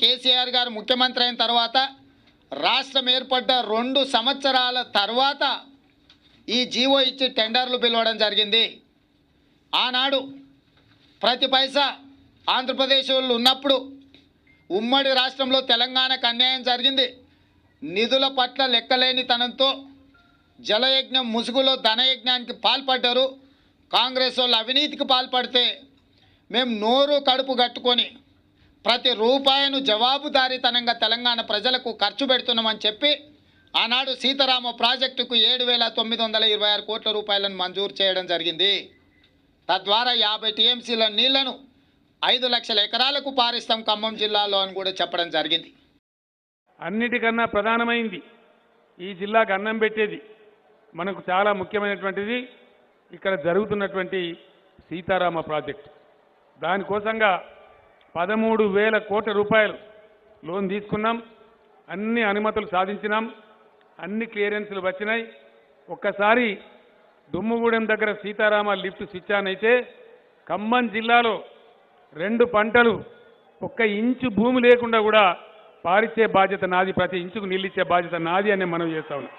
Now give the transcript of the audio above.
కేసీఆర్ గారు ముఖ్యమంత్రి అయిన తర్వాత రాష్ట్రం ఏర్పడ్డ రెండు సంవత్సరాల తర్వాత ఈ జీవో ఇచ్చి టెండర్లు పిలవడం జరిగింది. ఆనాడు ప్రతి పైసా ఆంధ్రప్రదేశ్ వాళ్ళు ఉన్నప్పుడు ఉమ్మడి రాష్ట్రంలో తెలంగాణకు అన్యాయం జరిగింది. నిధుల పట్ల లెక్కలేనితనంతో జలయజ్ఞం ముసుగులో ధనయజ్ఞానికి పాల్పడ్డారు. కాంగ్రెస్ వాళ్ళు అవినీతికి పాల్పడితే మేము నోరు కడుపు కట్టుకొని ప్రతి రూపాయను జవాబుదారీతనంగా తెలంగాణ ప్రజలకు ఖర్చు పెడుతున్నామని చెప్పి ఆనాడు సీతారామ ప్రాజెక్టుకు ఏడు వేల తొమ్మిది వందల ఇరవై ఆరు కోట్ల రూపాయలను మంజూరు చేయడం జరిగింది. తద్వారా యాభై టీఎంసీల నీళ్ళను ఐదు లక్షల ఎకరాలకు పారిస్తాం ఖమ్మం జిల్లాలో అని కూడా చెప్పడం జరిగింది. అన్నిటికన్నా ప్రధానమైంది ఈ జిల్లాకు అన్నం పెట్టేది మనకు చాలా ముఖ్యమైనటువంటిది ఇక్కడ జరుగుతున్నటువంటి సీతారామ ప్రాజెక్ట్. దానికోసంగా పదమూడు వేల కోట్ల రూపాయలు లోన్ తీసుకున్నాం. అన్ని అనుమతులు సాధించినాం. అన్ని క్లియరెన్సులు వచ్చినాయి. ఒక్కసారి దుమ్ముగూడెం దగ్గర సీతారామ లిఫ్ట్ స్విచ్ ఆన్ అయితే ఖమ్మం జిల్లాలో రెండు పంటలు ఒక్క ఇంచు భూమి లేకుండా కూడా పారిచ్చే బాధ్యత నాది. ప్రతి ఇంచుకు నీళ్ళిచ్చే బాధ్యత నాది అని మనం చేస్తా ఉన్నాం.